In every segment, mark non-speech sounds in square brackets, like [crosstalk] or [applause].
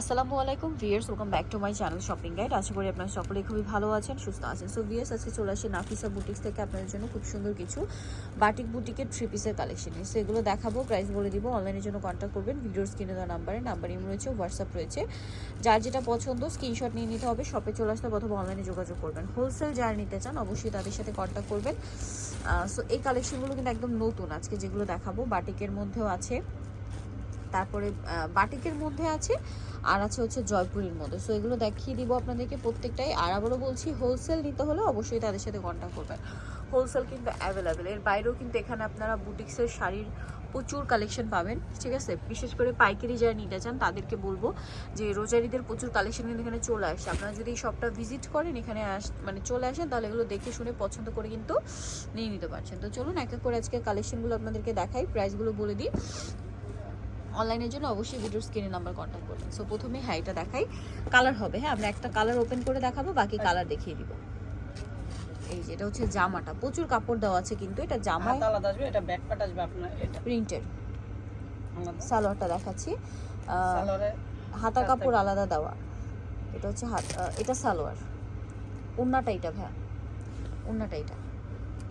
আসসালামু আলাইকুম viewers welcome back to my channel shopping guide আশা করি আপনারা সকলে খুবই ভালো আছেন, সুস্থ আছেন। সো ভিয়ার্স আজকে চলে আসি নাফিসা বুটিক্স থেকে আপনাদের জন্য খুব সুন্দর কিছু বাটিক বুটিকের থ্রি পিসের কালেকশন সো এগুলো দেখাবো প্রাইস বলে দিব অনলাইনের জন্য কন্ট্যাক্ট করবেন ভিডিওর স্ক্রিনে দেওয়া নাম্বারে নাম্বার ইম রয়েছে হোয়াটসঅ্যাপ রয়েছে। যার যেটা পছন্দ স্ক্রিনশট নিয়ে নিতে হবে শপে চলে আসতে অথবা অনলাইনে যোগাযোগ করবেন। হোলসেল যারা নিতে চান, অবশ্যই তাদের সাথে কন্ট্যাক্ট করবেন। সো এই কালেকশনগুলো কিন্তু একদম নতুন, আজকে যেগুলো দেখাবো বাটিকের মধ্যেও আছে। তারপরে বাটিকের মধ্যে আছে আর আছে হচ্ছে জয়পুরের মধ্যে। সো এগুলো দেখিয়ে দিব আপনাদেরকে প্রত্যেকটাই। আর আবারও বলছি হোলসেল নিতে হলে অবশ্যই তাদের সাথে কন্ট্যাক্ট করবেন। হোলসেল কিন্তু অ্যাভেলেবেল এর বাইরেও কিন্তু এখানে আপনারা বুটিক্সের শাড়ির প্রচুর কালেকশন পাবেন, ঠিক আছে? বিশেষ করে পাইকারি যারা নিতে চান, তাদেরকে বলব যে রোজারিদের প্রচুর কালেকশন কিন্তু এখানে চলে আসে। আপনারা যদি শপটা ভিজিট করেন, এখানে আস মানে চলে আসেন, তাহলে এগুলো দেখে শুনে পছন্দ করে কিন্তু নিয়ে নিতে পারছেন। তো চলুন, এক এক করে আজকে কালেকশনগুলো আপনাদেরকে দেখাই প্রাইসগুলো বলে দিই। অনলাইনের জন্য অবশ্যই ভিডিওর স্ক্রিনে নাম্বার কন্ট্যাক্ট করবেন। সো প্রথমে হ্যাঁ এটা দেখাই। কালার হবে হ্যাঁ আমরা একটা কালার ওপেন করে দেখাবো বাকি কালার দেখিয়ে দিব। এই যে এটা হচ্ছে জামাটা। প্রচুর কাপড় দেওয়া আছে কিন্তু এটা হাত আলাদা আসবে এটা ব্যাক পার্ট আসবে আপনার এটা। প্রিন্টেড সালোয়ারটা দেখাচ্ছি। হাতা কাপড় আলাদা দেওয়া। এটা হচ্ছে হাত এটা সালোয়ার। উন্নাটা এটা ভাইয়া। উন্নাটা এটা।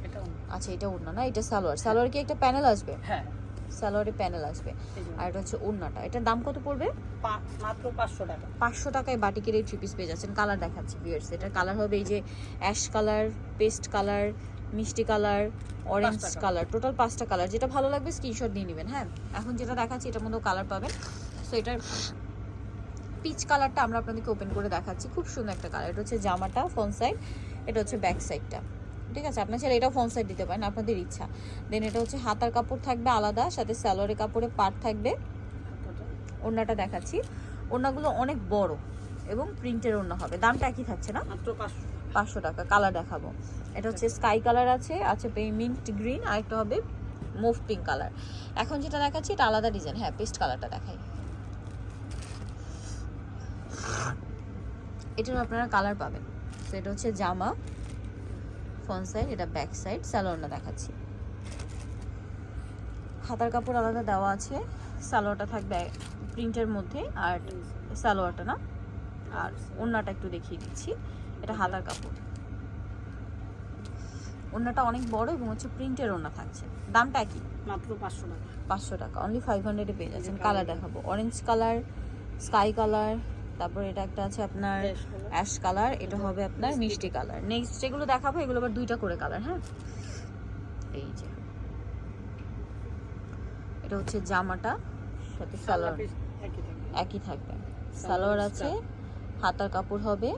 এটা আচ্ছা এটা উন্না না এটা সালোয়ার। সালোয়ার কি একটা প্যানেল আসবে? হ্যাঁ। সালোয়ারে প্যানেল আসবে। আর এটা হচ্ছে উন্নাটা এটার দাম কত পড়বে? মাত্র পাঁচশো টাকা। পাঁচশো টাকায় বাটিকের এই থ্রি পিস পেয়ে যাচ্ছেন। কালার দেখাচ্ছি বিয়ার্স এটার কালার হবে এই যে অ্যাশ কালার পেস্ট কালার মিষ্টি কালার অরেঞ্জ কালার টোটাল পাঁচটা কালার যেটা ভালো লাগবে স্ক্রিনশট নিয়ে নেবেন হ্যাঁ? এখন যেটা দেখাচ্ছি এটার মধ্যেও কালার পাবেন। সো এটার পিচ কালারটা আমরা আপনাদেরকে ওপেন করে দেখাচ্ছি। খুব সুন্দর একটা কালার এটা হচ্ছে জামাটা ফ্রন্ট সাইড এটা হচ্ছে ব্যাক সাইডটা ঠিক আছে? আপনার ছেলে এটাও ফোন সাইড দিতে পারেন আপনাদের ইচ্ছা। দেন এটা হচ্ছে হাতার কাপড় থাকবে আলাদা সাথে স্যালোয়ারের কাপড়ে পাট থাকবে। ওড়নাটা দেখাচ্ছি। ওড়নাগুলো অনেক বড় এবং প্রিন্টের ওড়না হবে। দামটা একই থাকছে না? পাঁচশো টাকা। কালার দেখাবো। এটা হচ্ছে স্কাই কালার আছে আছে মিন্ট গ্রিন আর একটা হবে মুভ পিঙ্ক কালার এখন যেটা দেখাচ্ছি এটা আলাদা ডিজাইন হ্যাঁ পেস্ট কালারটা দেখাই। এটার আপনারা কালার পাবেন। তো এটা হচ্ছে জামা। ফ্রন্ট সাইড এটা ব্যাক সাইড স্যালোয়ারটা দেখাচ্ছি। হাতার কাপড় আলাদা দেওয়া আছে সালোয়ারটা থাকবে প্রিন্টের মধ্যে আর সালোয়ারটা না। আর ওড়নাটা একটু দেখিয়ে দিচ্ছি এটা হাতার কাপড়। ওড়নাটা অনেক বড় এবং হচ্ছে প্রিন্টের ওড়না থাকছে। দামটা কি? মাত্র পাঁচশো টাকা। পাঁচশো টাকা। অনলি ফাইভ হান্ড্রেডে পেয়ে যাচ্ছেন। কালার দেখাবো। অরেঞ্জ কালার স্কাই কালার তারপর এটা একটা আছে আপনার অ্যাশ কালার এটা হবে আপনার মিষ্টি কালার নেক্সট যেগুলো দেখাবো এগুলো আবার দুইটা করে কালার হ্যাঁ? এই যে। এটা হচ্ছে জামাটা সাথে সালোয়ার একই থাকবে। সালোয়ার আছে হাতার কাপড় হবে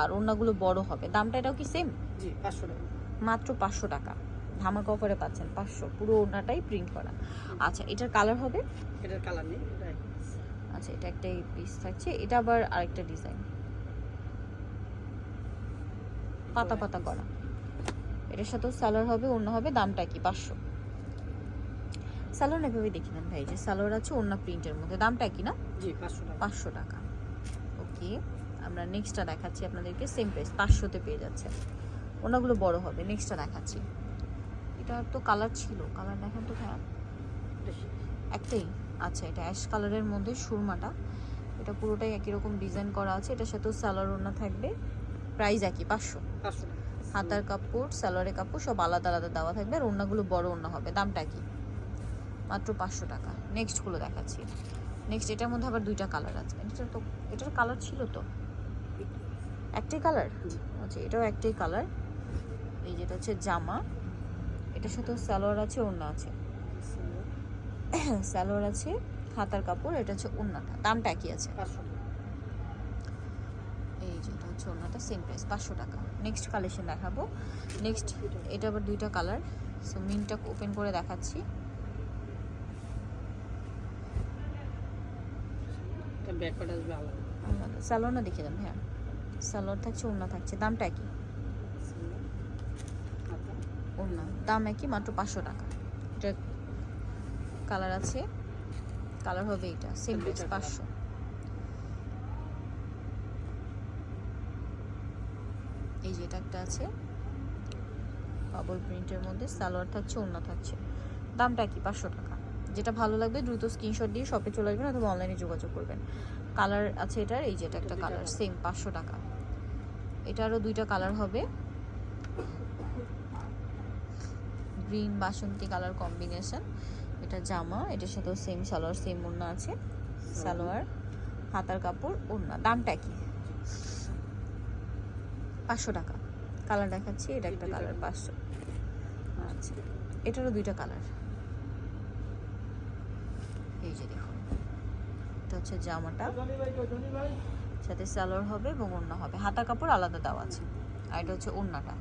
আর ওড়নাগুলো বড় হবে। দামটা এটাও কি সেম জি পাঁচশো টাকা। মাত্র পাঁচশো টাকা। ধামাকা অফারে পাচ্ছেন পাঁচশো। পুরো ওড়নাটাই প্রিন্ট করা। আচ্ছা এটার কালার হবে? এটার কালার নেই। আচ্ছা এটা একটা পিস থাকছে। এটা আবার আরেকটা ডিজাইন পাতা পাতা করা। এটার সাথেও সালোয়ার হবে অন্য হবে দামটা কি? পাঁচশো। সালোয়ার এভাবে দেখি নেন ভাই যে সালোয়ার আছে অন্য প্রিন্টের মধ্যে। দামটা কি না? জি পাঁচশো টাকা। পাঁচশো টাকা। ওকে আমরা নেক্সটটা দেখাচ্ছি আপনাদেরকে। সেম প্রাইস পাঁচশোতে পেয়ে যাচ্ছে। ওনাগুলো বড় হবে নেক্সটটা দেখাচ্ছি। এটা তো কালার ছিল। কালার দেখেন তো হ্যাঁ। এটা একটাই। আচ্ছা এটা অ্যাশ কালারের মধ্যে সুরমাটা। এটা পুরোটাই একই রকম ডিজাইন করা আছে। এটার সাথেও সালোয়ার ওড়না থাকবে। প্রাইস একই পাঁচশো। হাতার কাপড় সালোয়ারের কাপড় সব আলাদা আলাদা দেওয়া থাকবে। আর ওড়নাগুলো বড় ওড়না হবে। দামটা কি মাত্র পাঁচশো টাকা। নেক্সটগুলো দেখাচ্ছি। নেক্সট এটার মধ্যে আবার দুইটা কালার আছে। এটা তো এটার কালার ছিল তো? একটাই কালার? আচ্ছা এটাও একটাই কালার। এই যেটা হচ্ছে জামা। এটার সাথেও সালোয়ার আছে ওড়না আছে। [coughs] সালোয়ার আছে হাতার কাপড় এটা হচ্ছে ওড়নাটা দামটা একই আছে। এই যেটা হচ্ছে ওড়নাটা সেম প্রাইস পাঁচশো টাকা। নেক্সট কালেকশন দেখাবো। নেক্সট এটা আবার দুইটা কালার সো মিনটা ওপেন করে দেখাচ্ছি। এটা ব্যাক পার্ট আসবে আলাদা। সালোয়ার না দেখে দেন হ্যাঁ সালোয়ার থাকছে ওড়না থাকছে। দামটা একই। হাতা। দাম একই মাত্র পাঁচশো টাকা। এটা কালার আছে। কালার হবে এটা সেম প্রাইস পাঁচশো। এই যে এটা একটা আছে। বাবল প্রিন্টের মধ্যে সালোয়ার থাকছে ওড়না থাকছে। দামটা কি? পাঁচশো টাকা। যেটা ভালো লাগবে দ্রুত স্ক্রিনশট দিয়ে শপে চলে আসবেন অথবা অনলাইনে যোগাযোগ করবেন। কালার আছে এটার এই যে এটা একটা কালার সেম পাঁচশো টাকা। এটারও দুইটা কালার হবে। গ্রিন বাসন্তী কালার কম্বিনেশন এটা জামা এটার সাথেও সেম সালোয়ার সেম ওড়না আছে। সালোয়ার হাতার কাপড় ওড়না। দামটা কি? পাঁচশো টাকা। কালার দেখাচ্ছি এটা একটা কালার পাঁচশো। আচ্ছা এটারও দুইটা কালার। এই যে দেখুন এটা হচ্ছে জামাটা। সাথে সালোয়ার হবে এবং ওড়না হবে। হাতা কাপড় আলাদা দেওয়া আছে। আর এটা হচ্ছে ওড়নাটা।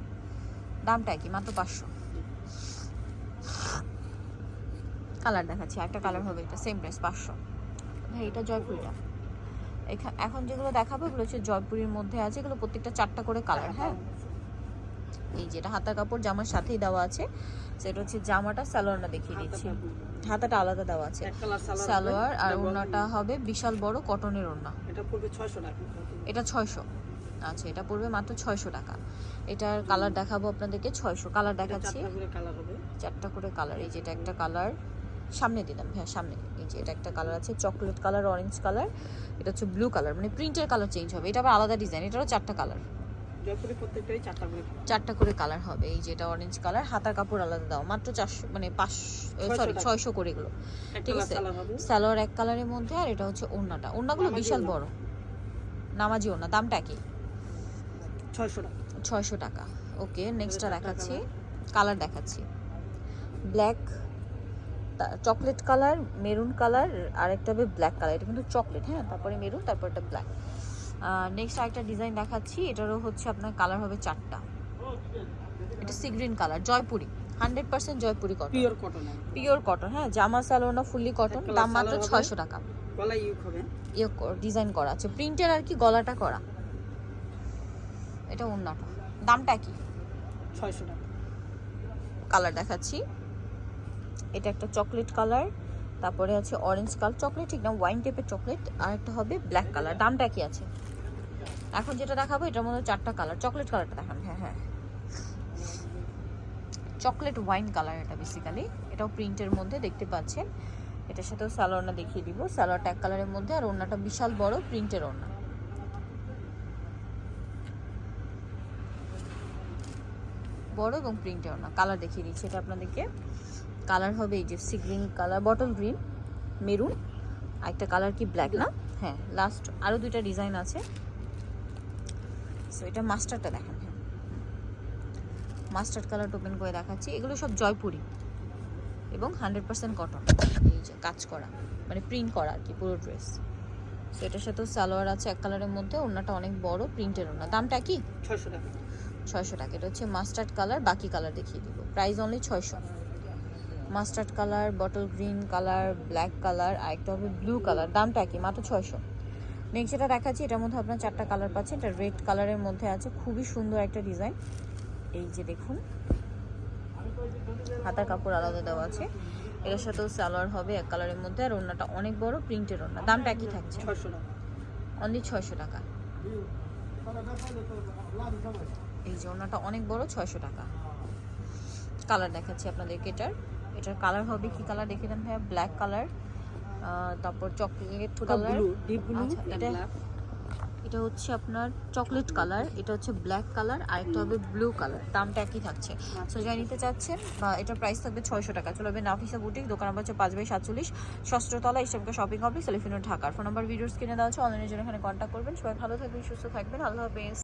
দামটা কি? মাত্র পাঁচশো। কালার দেখাচ্ছি একটা কালার হবে এটা সেম প্রাইস পাঁচশো। ভাই এটা জয়পুরিটা। এখা- এখন যেগুলো দেখাবো এগুলো হচ্ছে জয়পুরির মধ্যে আছে এগুলো প্রত্যেকটা চারটা করে কালার হ্যাঁ? এই যেটা হাতা কাপড় জামার সাথেই দেওয়া আছে। সেটা হচ্ছে জামাটা সালোয়ারটা দেখিয়ে দিচ্ছি। হাতাটা আলাদা দেওয়া আছে। সালোয়ার আর ওড়নাটা হবে বিশাল বড় কটনের ওড়না। এটা পড়বে ছয়শো টাকা। এটা ছয়শো। আচ্ছা এটা পড়বে মাত্র ছয়শো টাকা। এটার কালার দেখাবো আপনাদেরকে ছয়শো। কালার দেখাচ্ছি। চারটা করে কালার এই যেটা একটা কালার। সামনে দিলাম হ্যাঁ সামনে। এই যে এটা একটা কালার আছে চকলেট কালার অরেঞ্জ কালার এটা হচ্ছে ব্লু কালার মানে প্রিন্টের কালার চেঞ্জ হবে। এটা আবার আলাদা ডিজাইন এটারও চারটা কালার চারটা করে কালার হবে। এই যেটা অরেঞ্জ কালার হাতার কাপড় আলাদা দাও। মাত্র চারশো মানে পাঁচ সরি ছয়শো করে এগুলো। ঠিক আছে। সালোয়ার হবে। এক কালারের মধ্যে আর এটা হচ্ছে ওড়নাটা। ওড়নাগুলো বিশাল। বড়। নামাজি ওড়না। দামটা কি? ছয়শো টাকা। ছয়শো টাকা। ওকে নেক্সটটা দেখাচ্ছি। কালার দেখাচ্ছি। Black chocolate colour maroon colour আর একটা হবে ব্ল্যাক কালার এটা কিন্তু চকলেট হ্যাঁ? তারপরে মেরুন তারপর একটা ব্ল্যাক নেক্সট আরেকটা ডিজাইন দেখাচ্ছি এটারও হচ্ছে আপনার কালার হবে চারটা। এটা sea green colour Jaipuri hundred percent Jaipuri cotton pure cotton pure cotton হ্যাঁ? জামা সালোনা ফুললি কটন দাম মাত্র ছয়শো টাকা। গলা ইউক হবে। ইয়ে ডিজাইন করা আছে। প্রিন্টের আর কি গলাটা করা। এটা ওড়নাটা। দামটা কি? ছয়শো টাকা। কালার দেখাচ্ছি। এটা একটা চকলেট কালার, তারপরে আছে অরেঞ্জ কালার, চকলেট ঠিক না ওয়াইন টাইপের চকলেট আর একটা হবে ব্ল্যাক কালার, দামটা কি আছে। এখন যেটা দেখাবো, এটার মধ্যে চারটা কালার, চকলেট কালারটা দেখান হ্যাঁ হ্যাঁ। চকলেট ওয়াইন কালার এটা বেসিক্যালি এটাও প্রিন্টের মধ্যে দেখতে পাচ্ছেন। এটার সাথেও সালোয়ারটা দেখিয়ে দিব, সালোয়ারটা এক কালারের মধ্যে, আর ওড়নাটা বিশাল বড় প্রিন্টের ওড়না। বড় এবং প্রিন্টের ওড়না কালার দেখিয়ে দিচ্ছি এটা আপনাদেরকে। কালার হবে এই যে sea green colour bottle green maroon আর একটা কালার কি ব্ল্যাক না? হ্যাঁ লাস্ট আরও দুইটা ডিজাইন আছে। সো এটা মাস্টারটা দেখেন হ্যাঁ। মাস্টার্ড কালার ওপেন করে দেখাচ্ছি। এগুলো সব জয়পুরি এবং হান্ড্রেড পার্সেন্ট কটন এই যে কাজ করা মানে প্রিন্ট করা আর কি পুরো ড্রেস সো এটার সাথেও সালোয়ার আছে এক কালারের মধ্যে ওড়নাটা অনেক বড় প্রিন্টের ওড়না। দামটা কি? ছয়শো টাকা। ছয়শো টাকা। এটা হচ্ছে মাস্টার্ড কালার বাকি কালার দেখিয়ে দিব। প্রাইস অনলি ছয়শো। Mustard colour bottle green colour black colour আর একটা হবে ব্লু কালার। দামটা কি? মাত্র ছয়শো। নেক্সট যেটা দেখাচ্ছি এটার মধ্যে আপনার চারটা কালার পাচ্ছেন। এটা রেড কালারের মধ্যে আছে। খুবই সুন্দর একটা ডিজাইন। এই যে দেখুন হাতার কাপড় আলাদা দেওয়া আছে। এটার সাথেও সালোয়ার হবে এক কালারের মধ্যে আর ওড়নাটা অনেক বড় প্রিন্টের ওড়না। দামটা একই থাকছে। অনলি ছয়শো টাকা। এই যে ওড়নাটা অনেক বড় ছয়শো টাকা। কালার দেখাচ্ছি আপনাদেরকে এটার। এটার কালার হবে কি কালার দেখে দেন ভাইয়া? ব্ল্যাক কালার তারপর চকলেট কালার ডিপ ব্লু আচ্ছা, এটা- এটা হচ্ছে আপনার চকলেট কালার এটা হচ্ছে ব্ল্যাক কালার আর একটা হবে ব্লু কালার দামটা একই থাকছে। সো যাই নিতে চাচ্ছেন বা এটার প্রাইস থাকবে ছয়শো টাকা। চলে যাবে নাফিসা বুটিক দোকান নাম্বার হচ্ছে পাঁচ বাই সাতচল্লিশ ষষ্ঠতলা ইসলামকা শপিং হবে সেলিফিনো ঢাকার ফোন নাম্বার ভিডিওস কিনে দেওয়া হচ্ছে অনলাইনের জন্য এখানে কন্ট্যাক্ট করবেন। সবাই ভালো থাকবেন সুস্থ থাকবেন। আল্লাহ হাফেজ।